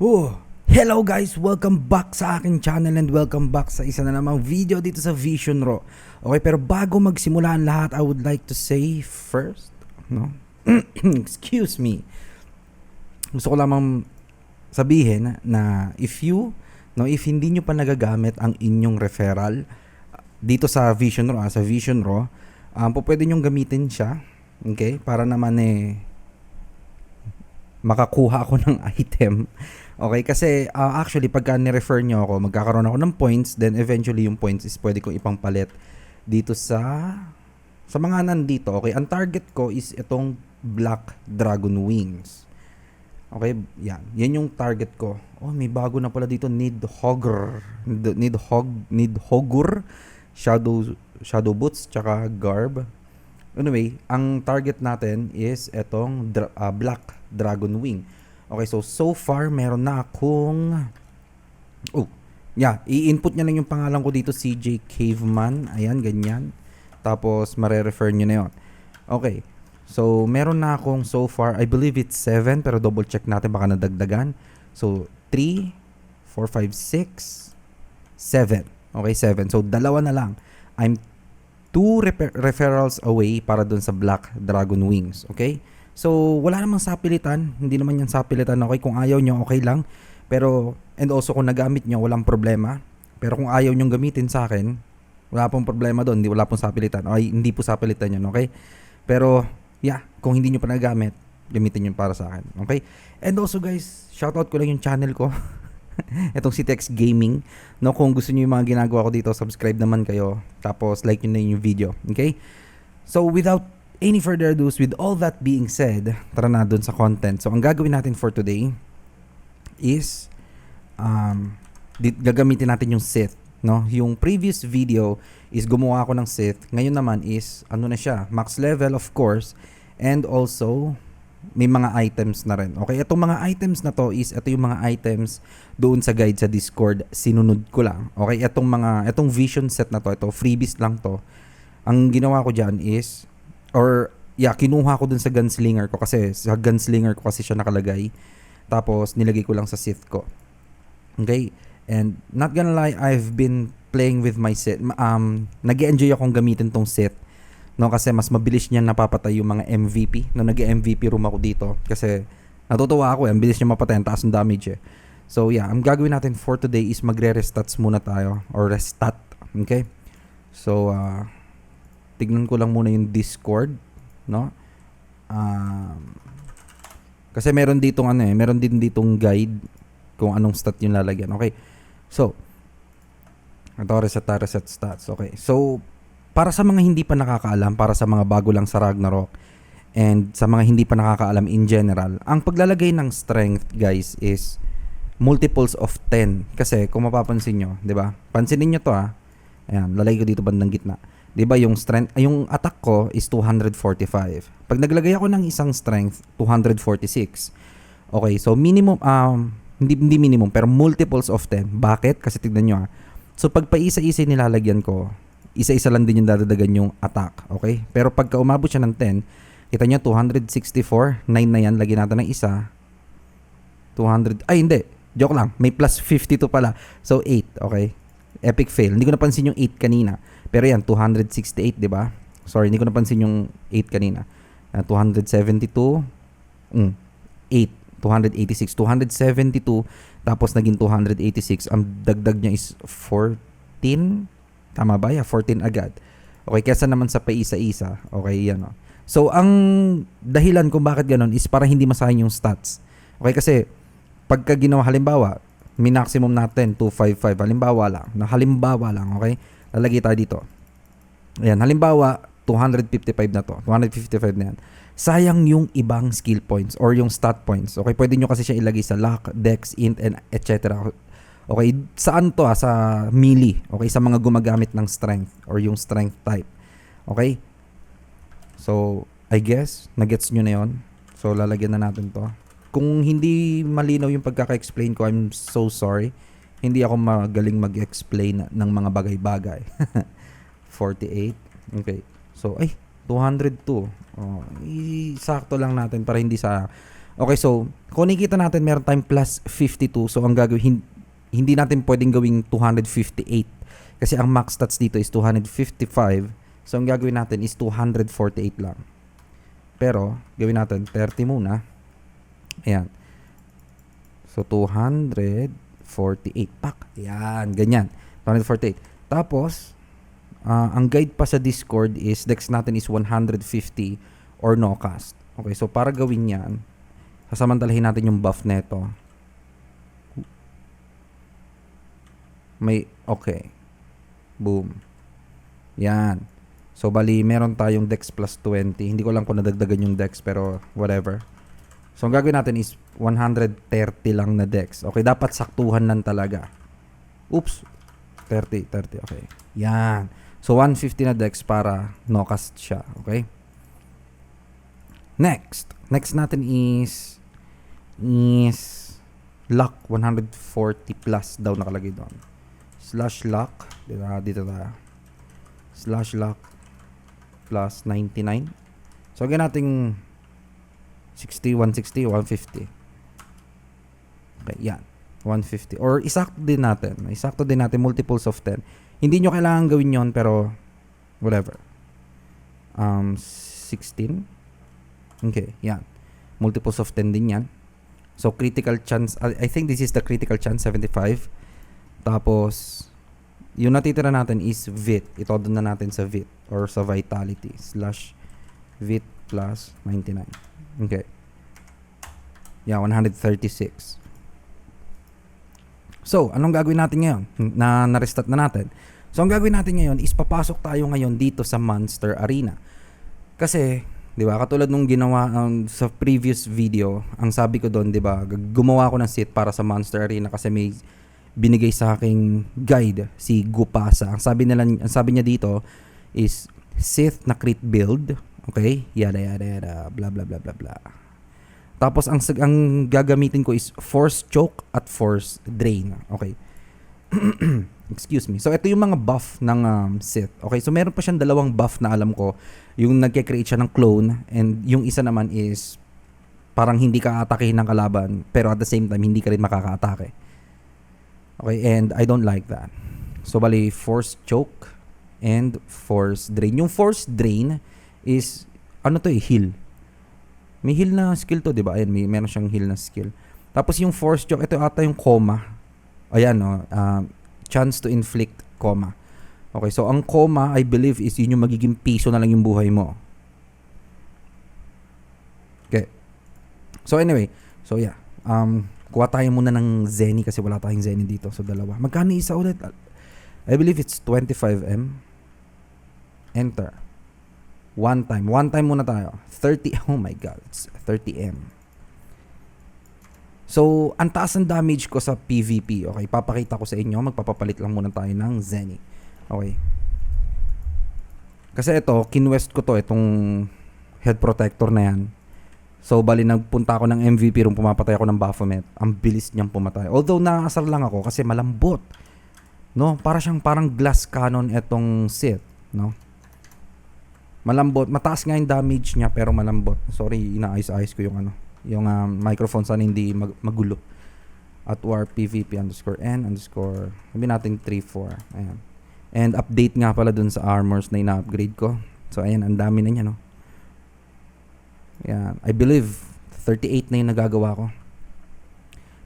Oh, hello guys! Welcome back sa aking channel and welcome back sa isa na namang video dito sa Vision Raw. Okay, pero bago magsimula ang lahat, I would like to say first, no? Excuse me. Gusto ko lamang sabihin na if you, no, if hindi nyo pa nagagamit ang inyong referral dito sa Vision Raw, ah, sa Vision Raw, um, po pwede nyong gamitin siya, okay? Para naman eh, makakuha ako ng item. Okay, kasi uh, actually pagka ni-refer nyo ako, magkakaroon ako ng points, then eventually yung points is pwede kong ipangpalit dito sa sa mga nandito. Okay, ang target ko is itong Black Dragon Wings. Okay, yan. Yan yung target ko. Oh, may bago na pala dito, Need Hogger. Need Hog, Need Hogger, Shadow Shadow Boots, tsaka Garb. Anyway, ang target natin is itong dra- uh, Black Dragon Wing. Okay, so so far meron na akong Oh, yeah, i-input niya lang yung pangalan ko dito CJ Caveman. Ayan, ganyan. Tapos mare-refer niyo na 'yon. Okay. So, meron na akong so far, I believe it's 7 pero double check natin baka nadagdagan. So, 3 4 5 6 7. Okay, 7. So, dalawa na lang. I'm two refer- referrals away para dun sa Black Dragon Wings. Okay? So, wala namang sapilitan. Hindi naman yan sapilitan. Okay, kung ayaw nyo, okay lang. Pero, and also kung nagamit nyo, walang problema. Pero kung ayaw nyo gamitin sa akin, wala pong problema doon. Hindi, wala pong sapilitan. Okay, hindi po sapilitan yun, okay? Pero, yeah, kung hindi nyo pa nagamit, gamitin yun para sa akin. Okay? And also guys, shoutout ko lang yung channel ko. Itong CTX Gaming. No, kung gusto niyo yung mga ginagawa ko dito, subscribe naman kayo. Tapos like niyo na yung video. Okay? So without any further ado, with all that being said, tara na dun sa content. So ang gagawin natin for today is um, gagamitin natin yung Sith. No? Yung previous video is gumawa ako ng Sith. Ngayon naman is, ano na siya, max level of course. And also, may mga items na rin. Okay, itong mga items na to is ito yung mga items doon sa guide sa Discord. Sinunod ko lang. Okay, itong mga itong vision set na to, ito freebies lang to. Ang ginawa ko diyan is or yeah, kinuha ko dun sa gunslinger ko kasi sa gunslinger ko kasi siya nakalagay. Tapos nilagay ko lang sa Sith ko. Okay? And not gonna lie, I've been playing with my Sith. Um, nag-enjoy akong gamitin tong Sith no kasi mas mabilis niya napapatay yung mga MVP no nag-MVP room ako dito kasi natutuwa ako eh ang bilis niya mapatay ang taas ng damage eh so yeah ang gagawin natin for today is magre-restats muna tayo or restat okay so uh, tignan ko lang muna yung discord no um, kasi meron ditong ano eh meron din ditong guide kung anong stat yung lalagyan okay so ito reset reset stats okay so para sa mga hindi pa nakakaalam, para sa mga bago lang sa Ragnarok, and sa mga hindi pa nakakaalam in general, ang paglalagay ng strength, guys, is multiples of 10. Kasi kung mapapansin nyo, di ba? Pansinin nyo to ah. Ayan, lalagay ko dito bandang gitna. Di ba yung strength, yung attack ko is 245. Pag naglagay ako ng isang strength, 246. Okay, so minimum, um, hindi, hindi minimum, pero multiples of 10. Bakit? Kasi tignan nyo ah. So pag paisa-isa nilalagyan ko, isa-isa lang din yung dadadagan yung attack. Okay? Pero pagka umabot siya ng 10, kita nyo 264, 9 na yan, lagyan natin ng isa. 200, ay hindi, joke lang, may plus 52 pala. So 8, okay? Epic fail. Hindi ko napansin yung 8 kanina. Pero yan, 268, di ba? Sorry, hindi ko napansin yung 8 kanina. Uh, 272, mm, 8, 286, 272, tapos naging 286. Ang dagdag niya is 14, Tama ba? Yeah, 14 agad. Okay, kesa naman sa paisa-isa. Okay, yan o. So, ang dahilan kung bakit ganun is para hindi masayang yung stats. Okay, kasi pagka ginawa, halimbawa, minimum natin 255. Halimbawa lang. Na halimbawa lang, okay? Lalagay tayo dito. Ayan, halimbawa, 255 na to. 255 na yan. Sayang yung ibang skill points or yung stat points. Okay, pwede nyo kasi siya ilagay sa luck, dex, int, and etc. Okay, saan to ha? Ah? Sa melee. Okay, sa mga gumagamit ng strength or yung strength type. Okay? So, I guess, nagets nyo na yon. So, lalagyan na natin to. Kung hindi malinaw yung pagkaka-explain ko, I'm so sorry. Hindi ako magaling mag-explain ng mga bagay-bagay. 48. Okay. So, ay, 202. Oh, isakto lang natin para hindi sa Okay, so, kung nakikita natin, meron tayong plus 52. So, ang gagawin, hin- hindi natin pwedeng gawing 258. Kasi ang max stats dito is 255. So, ang gagawin natin is 248 lang. Pero, gawin natin 30 muna. Ayan. So, 248. Pak. Ayan, ganyan. 248. Tapos, ah, ang guide pa sa Discord is, dex natin is 150 or no cast. Okay, so para gawin yan, sasamantalahin natin yung buff neto. May, okay. Boom. Yan. So, bali, meron tayong dex plus 20. Hindi ko lang kung nadagdagan yung dex, pero whatever. So, ang gagawin natin is 130 lang na dex. Okay, dapat saktuhan lang talaga. Oops. 30, 30. Okay. Yan. So, 150 na dex para no cast siya. Okay? Next. Next natin is is luck 140 plus daw nakalagay doon. Slash luck. Dito, dito tayo. Slash luck plus 99. So, again nating 60, 160, 150. Okay, yan. 150. Or isakto din natin. Isakto din natin multiples of 10. Hindi nyo kailangan gawin yon pero whatever. Um, 16. Okay, yan. Multiples of 10 din yan. So, critical chance, I think this is the critical chance, 75. Tapos, yung natitira natin is VIT. Ito doon na natin sa VIT or sa vitality slash VIT plus 99. Okay. Yeah, 136. So, anong gagawin natin ngayon? Na na-restart na natin. So, ang gagawin natin ngayon is papasok tayo ngayon dito sa Monster Arena. Kasi, 'di ba? Katulad nung ginawa um, sa previous video, ang sabi ko doon, 'di ba? Gumawa ako ng set para sa Monster Arena kasi may binigay sa aking guide si Gupasa. Ang sabi nila ang sabi niya dito is Sith na crit build, okay? Yada yada yada, bla bla bla bla bla. Tapos ang ang gagamitin ko is force choke at force drain, okay? Excuse me. So ito yung mga buff ng um, Sith. Okay, so meron pa siyang dalawang buff na alam ko. Yung nagke-create siya ng clone and yung isa naman is parang hindi ka atakehin ng kalaban pero at the same time hindi ka rin makaka-atake. Okay, and I don't like that. So bali force choke and force drain. Yung force drain is ano to eh, heal. May heal na skill to, 'di ba? Ayan, may meron siyang heal na skill. Tapos yung force choke, ito ata yung coma. Ayan, no. um, chance to inflict coma. Okay, so ang coma, I believe, is yun yung magiging piso na lang yung buhay mo. Okay. So anyway, so yeah. Um, kuha tayo muna ng Zenny kasi wala tayong Zenny dito. So dalawa. Magkano isa ulit? I believe it's 25M. Enter. One time. One time muna tayo. 30. Oh my God. It's 30M. So, ang taas ng damage ko sa PvP. Okay, papakita ko sa inyo. Magpapapalit lang muna tayo ng Zenny. Okay. Kasi ito, kinwest ko to, itong head protector na yan. So, bali nagpunta ako ng MVP room, pumapatay ako ng Baphomet. Ang bilis niyang pumatay. Although, naasar lang ako kasi malambot. No? Para siyang parang glass cannon itong Sith. No? Malambot. Mataas nga yung damage niya pero malambot. Sorry, inaayos-ayos ko yung ano yung um, microphone. Sana hindi mag- magulo. At war pvp underscore n underscore sabi natin 3-4 ayan. And update nga pala dun sa armors na ina-upgrade ko. So ayan ang dami na niya no? Ayan. I believe 38 na yung nagagawa ko.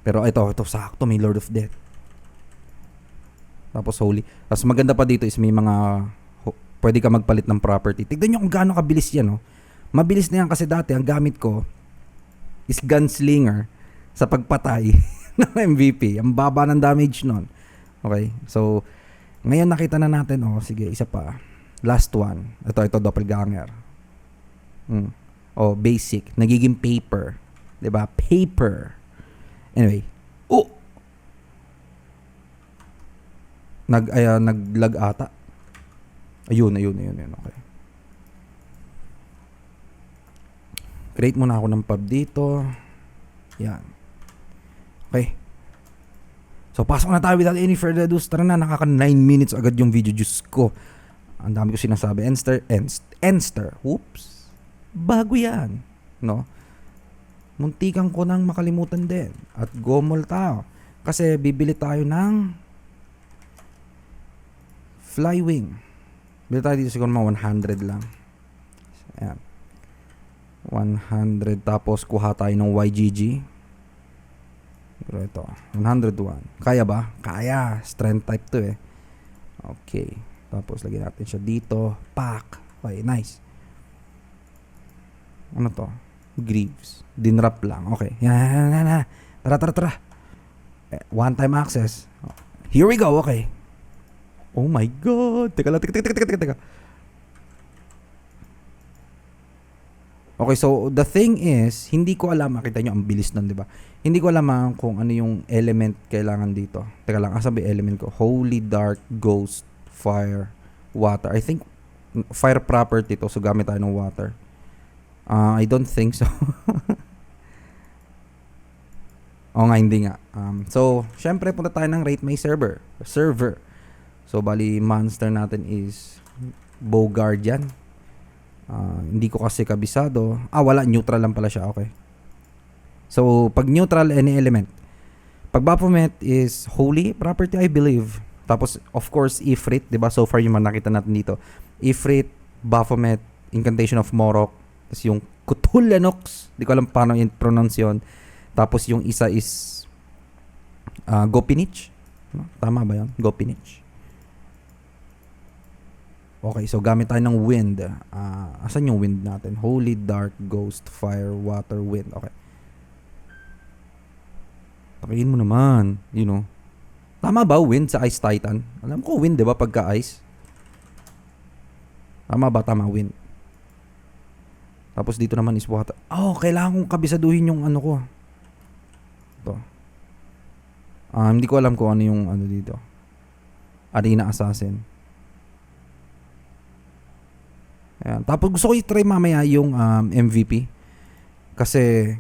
Pero ito ito sakto may Lord of Death. Tapos holy. Tapos maganda pa dito is may mga pwede ka magpalit ng property tignan nyo kung gaano kabilis yan no mabilis na yan kasi dati ang gamit ko is gunslinger sa pagpatay ng MVP. Ang baba ng damage nun. Okay? So, ngayon nakita na natin, oh, sige, isa pa. Last one. Ito, ito, doppelganger. Mm. Oh, basic. Nagiging paper. ba Paper. Anyway. Oh! Nag, ay, ah, naglag ata. Ayun, ayun, ayun, ayun. Okay. Create muna ako ng pub dito. Yan. Okay. So, pasok na tayo without any further ado. Tara na, nakaka 9 minutes agad yung video. Diyos ko. Ang dami ko sinasabi. Enster, enst, enster. Oops. Bago yan. No? muntikan ko nang makalimutan din. At gomol tayo. Kasi bibili tayo ng Flywing. Bili tayo dito siguro mga 100 lang. Ayan. 100 tapos kuha tayo ng YGG. Pero ito, 101. Kaya ba? Kaya. Strength type to eh. Okay. Tapos lagyan natin siya dito. Pack. Okay, nice. Ano to? Greaves. Dinrap lang. Okay. Yan, yan, yan. Tara, tara, tara. Eh, One time access. Here we go. Okay. Oh my God. Teka lang, teka, teka, teka, teka, teka. Okay, so the thing is, hindi ko alam, makita nyo, ang bilis nun, di ba? Hindi ko alam kung ano yung element kailangan dito. Teka lang, yung element ko? Holy, dark, ghost, fire, water. I think fire property to, so gamit tayo ng water. Ah, I don't think so. Oo nga, hindi nga. Um, so, syempre, punta tayo ng rate my server. Server. So, bali, monster natin is Bogardian. Ah, hindi ko kasi kabisado. Ah, wala. Neutral lang pala siya. Okay. So, pag neutral, any element. Pag Baphomet is holy property, I believe. Tapos, of course, Ifrit. 'di ba So far, yung nakita natin dito. Ifrit, Baphomet, Incantation of Morok. Tapos yung Cthulhunox. Di ko alam paano yung pronounce yun. Tapos yung isa is ah, Gopinich. Tama ba yun? Gopinich. Okay, so gamit tayo ng wind. Ah, asan yung wind natin? Holy, dark, ghost, fire, water, wind. Okay. Pakiin mo naman, you know. Tama ba wind sa Ice Titan? Alam ko wind, 'di ba, pagka ice? Tama ba tama wind? Tapos dito naman is water. Oh, kailangan kong kabisaduhin yung ano ko. Ito. Ah, hindi ko alam kung ano yung ano dito. Arena Assassin. Ayan. Tapos gusto ko i-try mamaya yung um, MVP. Kasi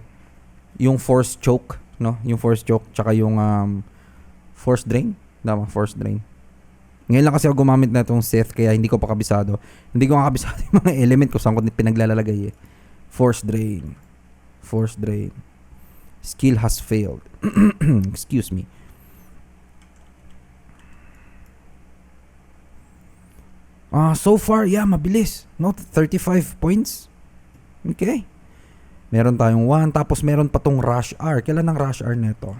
yung force choke, no? Yung force choke tsaka yung um, force drain. Tama, force drain. Ngayon lang kasi ako gumamit na itong Sith kaya hindi ko pa kabisado. Hindi ko kabisado yung mga element ko saan ko pinaglalagay eh. Force drain. Force drain. Skill has failed. Excuse me. Ah, so far, yeah, mabilis. No, 35 points. Okay. Meron tayong 1, tapos meron pa tong rush hour. Kailan ang rush hour nito?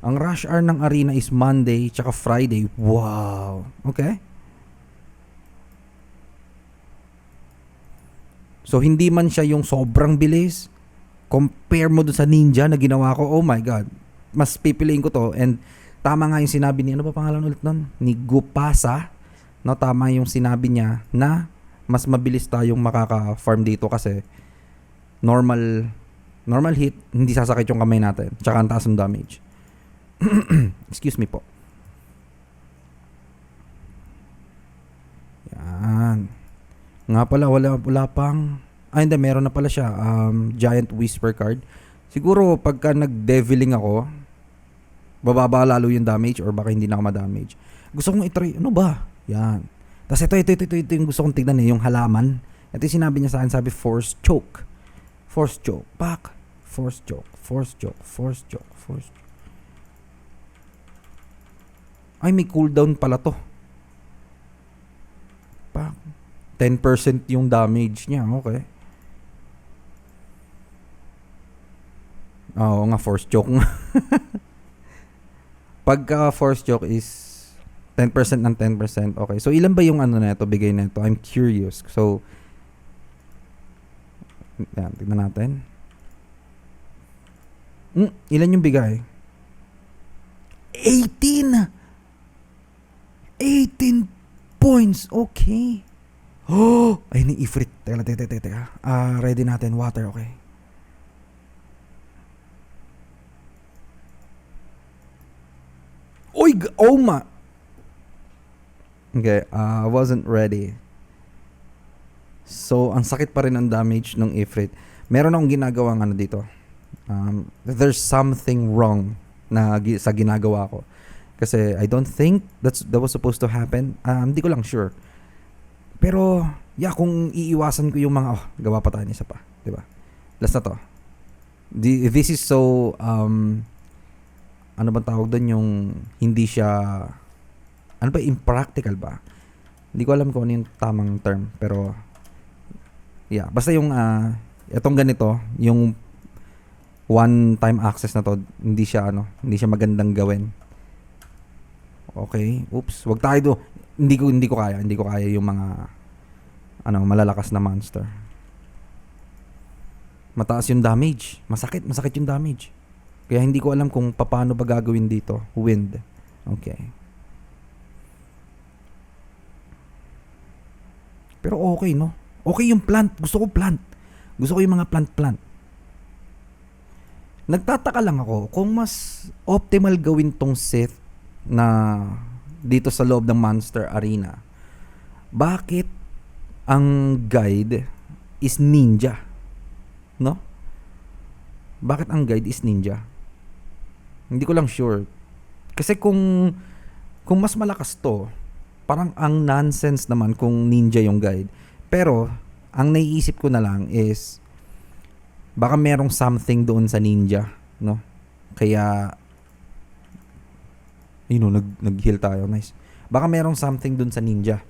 Ang rush hour ng arena is Monday tsaka Friday. Wow. Okay. So hindi man siya yung sobrang bilis. Compare mo dun sa ninja na ginawa ko. Oh my god. Mas pipiliin ko to and tama nga yung sinabi ni ano ba pangalan ulit nun? Ni Gupasa. No, tama yung sinabi niya na mas mabilis tayong makaka-farm dito kasi normal normal hit, hindi sasakit yung kamay natin. Tsaka ang taas ng damage. Excuse me po. Yan. Nga pala, wala, wala pang... Ah, hindi, meron na pala siya. Um, Giant Whisper card. Siguro, pagka nag-deviling ako, bababa lalo yung damage or baka hindi na ako ma-damage. Gusto kong itry, ano ba? Yan. Tapos ito, ito, ito, ito, ito yung gusto kong tignan eh, yung halaman. Ito yung sinabi niya sa akin, sabi, force choke. Force choke. Back. Force choke. Force choke. Force choke. Force choke. Ay, may cooldown pala to. Pak. 10% yung damage niya. Okay. Oo nga, force choke. Pagka force choke is 10% ng 10%. Okay. So, ilan ba yung ano na ito, bigay na ito? I'm curious. So, yan, tignan natin. Mm, ilan yung bigay? 18! 18 points. Okay. Oh, ay ni Ifrit. Teka, teka, teka, teka. Ah, ready natin water, okay. Oy, oh ma. Okay, ah, I wasn't ready. So, ang sakit pa rin ang damage ng Ifrit. Meron akong ginagawang ano dito. Um, there's something wrong na sa ginagawa ko. Kasi I don't think that's that was supposed to happen. Um, hindi ko lang sure. Pero, yeah, kung iiwasan ko yung mga, oh, gawa pa tayo isa pa. 'di ba? Last na to. Di- this is so um ano bang tawag doon yung hindi siya ano ba impractical ba? Hindi ko alam kung ano yung tamang term pero yeah, basta yung ah itong ganito, yung one time access na to, hindi siya ano, hindi siya magandang gawin. Okay, oops, wag tayo do. Hindi ko hindi ko kaya, hindi ko kaya yung mga ano, malalakas na monster. Mataas yung damage. Masakit, masakit yung damage. Kaya hindi ko alam kung paano ba gagawin dito. Wind. Okay. Pero okay, no? Okay yung plant. Gusto ko plant. Gusto ko yung mga plant-plant. Nagtataka lang ako kung mas optimal gawin tong Sith na dito sa loob ng Monster Arena. Bakit ang guide is ninja? No? Bakit ang guide is ninja? Hindi ko lang sure. Kasi kung kung mas malakas to, parang ang nonsense naman kung ninja yung guide. Pero ang naiisip ko na lang is baka merong something doon sa ninja, no? Kaya you know, nag nag-heal tayo, nice. Baka merong something doon sa ninja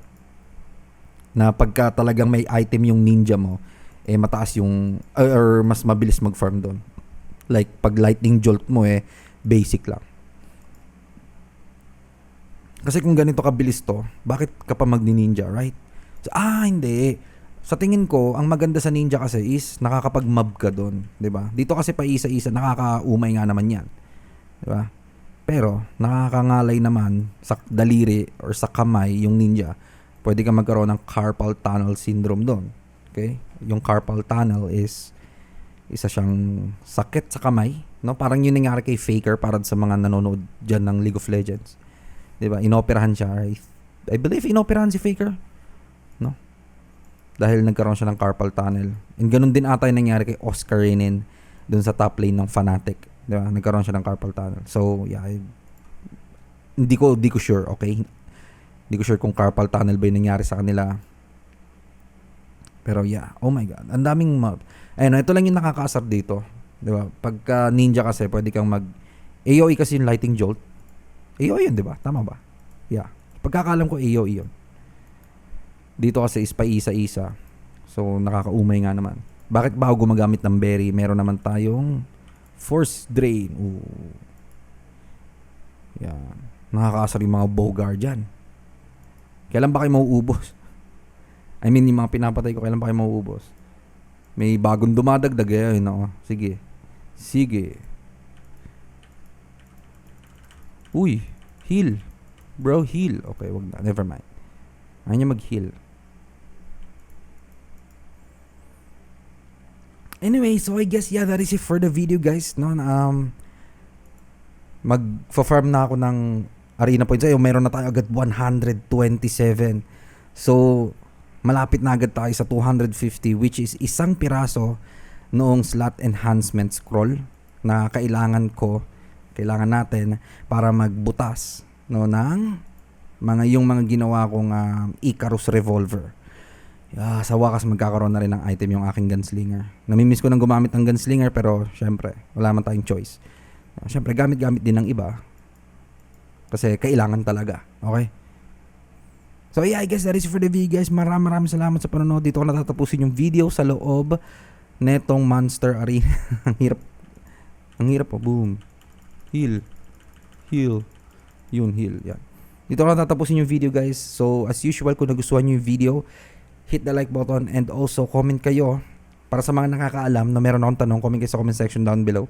na pagka talagang may item yung ninja mo, eh mataas yung or, or mas mabilis mag-farm doon. Like pag lightning jolt mo eh basic lang. Kasi kung ganito kabilis to, bakit ka pa magni-ninja, right? So, ah, hindi. Sa tingin ko, ang maganda sa ninja kasi is nakakapag-mob ka doon, 'di ba? Dito kasi pa isa-isa nakakaumay nga naman 'yan. 'Di ba? Pero nakakangalay naman sa daliri or sa kamay yung ninja. Pwede ka magkaroon ng carpal tunnel syndrome doon. Okay? Yung carpal tunnel is isa siyang sakit sa kamay, no? Parang yun nangyari kay Faker para sa mga nanonood diyan ng League of Legends. 'Di ba? Inoperahan siya. I, I believe inoperahan si Faker. No? Dahil nagkaroon siya ng carpal tunnel. And ganun din ata yung nangyari kay Oscar Renin dun sa top lane ng Fnatic. 'Di ba? Nagkaroon siya ng carpal tunnel. So, yeah, I- hindi ko hindi ko sure, okay? Hindi ko sure kung carpal tunnel ba yung nangyari sa kanila. Pero yeah, oh my god, ang daming mob. Ayun, ito lang yung nakakaasar dito. 'Di ba? Pagka ninja kasi, pwede kang mag AoE kasi yung lightning jolt. AoE yun, 'di ba? Tama ba? Yeah. Pagkakalam ko AoE yun. Dito kasi is pa isa-isa. So nakakaumay nga naman. Bakit ba ako gumagamit ng berry? Meron naman tayong force drain. Ooh. Yan. Nakakaasar yung mga bowguard dyan. Kailan ba kayo mauubos? I mean, yung mga pinapatay ko, kailan ba kayo mauubos? May bagong dumadagdag eh. Ayun ako. Sige. Sige. Uy, heal. Bro, heal. Okay, wag na. Never mind. Ayaw niya mag-heal. Anyway, so I guess yeah, that is it for the video guys. No, um, mag-farm na ako ng arena points. Ayun, meron na tayo agad 127. So, malapit na agad tayo sa 250 which is isang piraso noong slot enhancement scroll na kailangan ko, kailangan natin para magbutas no ng mga yung mga ginawa kong ah, Icarus revolver. Ah, sa wakas magkakaroon na rin ng item yung aking gunslinger. Namimiss ko nang gumamit ng gunslinger pero syempre, wala man tayong choice. Ah, syempre, gamit-gamit din ng iba. Kasi kailangan talaga. Okay? So yeah, I guess that is for the video guys. Maraming maraming salamat sa panonood. Dito ko natatapusin yung video sa loob netong Monster Arena. ang hirap. Ang hirap po. Boom. Heal. Heal. Yun, heal. Yan. Dito ko natatapusin yung video guys. So as usual, kung nagustuhan nyo yung video, hit the like button and also comment kayo para sa mga nakakaalam na meron akong tanong, comment kayo sa comment section down below.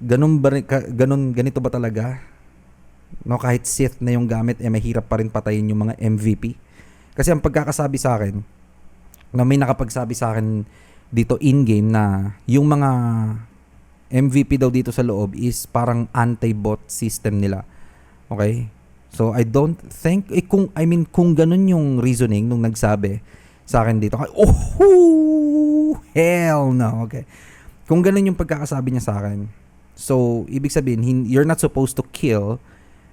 Ganun ba ganun ganito ba talaga? No, kahit Sith na yung gamit, eh mahirap pa rin patayin yung mga MVP. Kasi ang pagkakasabi sa akin, na may nakapagsabi sa akin dito in-game na yung mga MVP daw dito sa loob is parang anti-bot system nila. Okay? So I don't think eh, kung I mean kung ganun yung reasoning nung nagsabi sa akin dito. Oh hell no. Okay. Kung ganun yung pagkakasabi niya sa akin. So ibig sabihin hin- you're not supposed to kill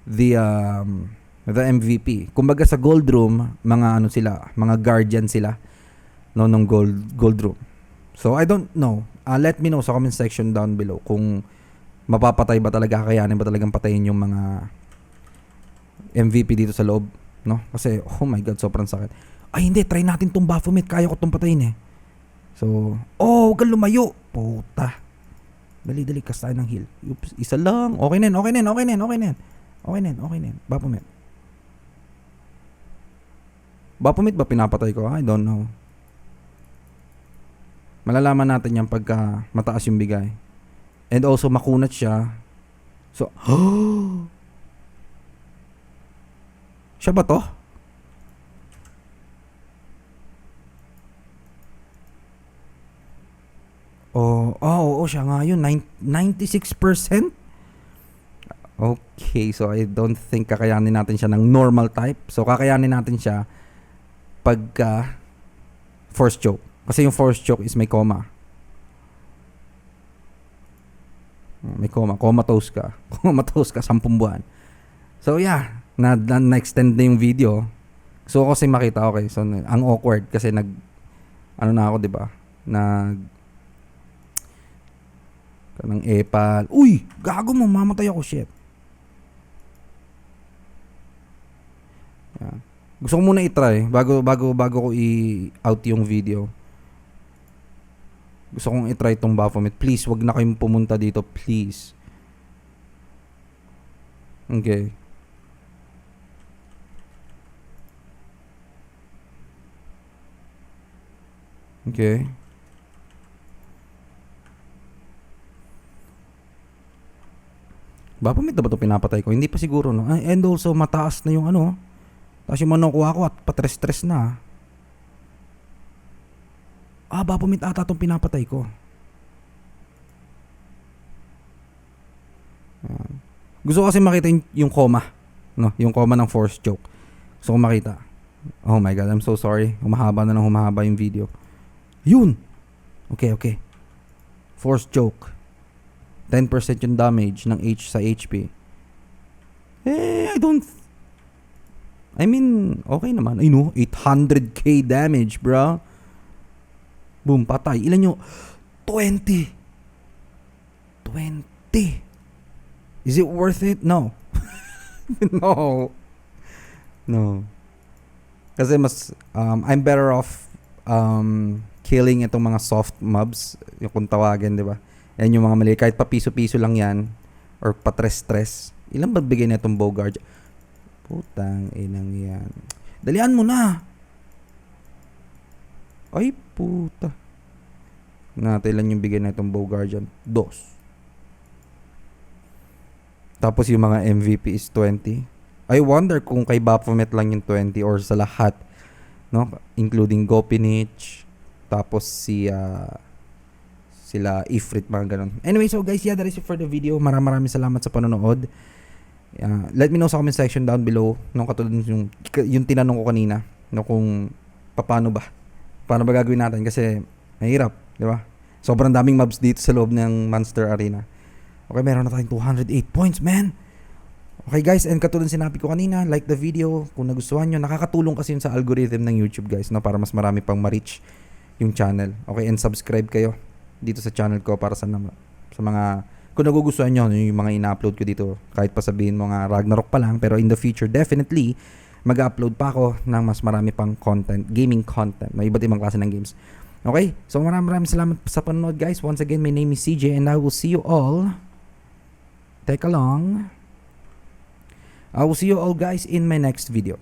the um the MVP. Kumbaga sa gold room, mga ano sila, mga guardian sila no nung gold gold room. So I don't know. Ah, let me know sa comment section down below kung mapapatay ba talaga, kakayanin ba talagang patayin yung mga MVP dito sa loob. No? Kasi, oh my God, sobrang sakit. Ay, hindi, try natin tong Baphomet. Kaya ko tong patayin eh. So, oh, huwag kang lumayo. Puta. Dali, dali, cast tayo ng heal. Oops, isa lang. Okay na, okay na, okay na, okay na. Okay na, okay na. yun. Baphomet. Baphomet ba pinapatay ko? I don't know. Malalaman natin yan pagka mataas yung bigay. And also, makunat siya. So, siya ba to? Oh, oh, oo, siya nga yun. Nine- 96%? Okay, so I don't think kakayanin natin siya ng normal type. So, kakayanin natin siya pagka force choke. Kasi yung force choke is may coma. May coma. Comatose ka. Comatose ka, 10 buwan. So, yeah. Na, na, na-extend na yung video. So, ako kasi makita, okay. So, ang awkward kasi nag, ano na ako, di ba? Nag, kanang epal. Uy! Gago mo, mamatay ako, shit. Yan. Gusto ko muna i-try bago bago bago ko i-out yung video. Gusto kong i-try tong Baphomet. Please, wag na kayong pumunta dito, please. Okay. Okay. Baphomet na ba ito pinapatay ko? Hindi pa siguro, no? And also, mataas na yung ano, tapos yung manukuha ko at patres-tres na. Ah, Baphomet ata itong pinapatay ko. Gusto ko kasi makita yung, yung. No? Yung coma ng force choke. Gusto ko makita. Oh my god, I'm so sorry. Humahaba na lang humahaba yung video. Yun! Okay, okay. Force choke. 10% yung damage ng H sa HP. Eh, I don't I mean, okay naman. Ay no, 800k damage, bro. Boom, patay. Ilan yung 20. 20. Is it worth it? No. no. No. Kasi mas um, I'm better off um, killing itong mga soft mobs, yung kung tawagin, 'di ba? Yan yung mga mali kahit pa piso-piso lang 'yan or patres-tres. Ilan ba bigay na itong Bogard? Putang inang yan. Dalian mo na. Ay, puta. Natin lang yung bigay na itong Bow Guardian. Dos. Tapos yung mga MVP is 20. I wonder kung kay Baphomet lang yung 20 or sa lahat. No? Including Gopinich. Tapos si ah, sila Ifrit, mga ganun. Anyway, so guys, yeah, that is it for the video. Maraming maraming salamat sa panonood. Yeah, let me know sa comment section down below nung katulad yung yung tinanong ko kanina no kung paano ba paano ba gagawin natin kasi mahirap, di ba? Sobrang daming mobs dito sa loob ng Monster Arena. Okay, meron na tayong 208 points, man. Okay guys, and katulad sinabi ko kanina, like the video kung nagustuhan nyo. Nakakatulong kasi yun sa algorithm ng YouTube guys, no, para mas marami pang ma-reach yung channel. Okay, and subscribe kayo dito sa channel ko para sa, sa mga kung nagugustuhan nyo yung mga ina-upload ko dito, kahit pa sabihin mo nga Ragnarok pa lang, pero in the future, definitely, mag-upload pa ako ng mas marami pang content, gaming content, na iba't ibang klase ng games. Okay? So maraming maraming salamat sa panonood guys. Once again, my name is CJ and I will see you all. Take along. I will see you all guys in my next video.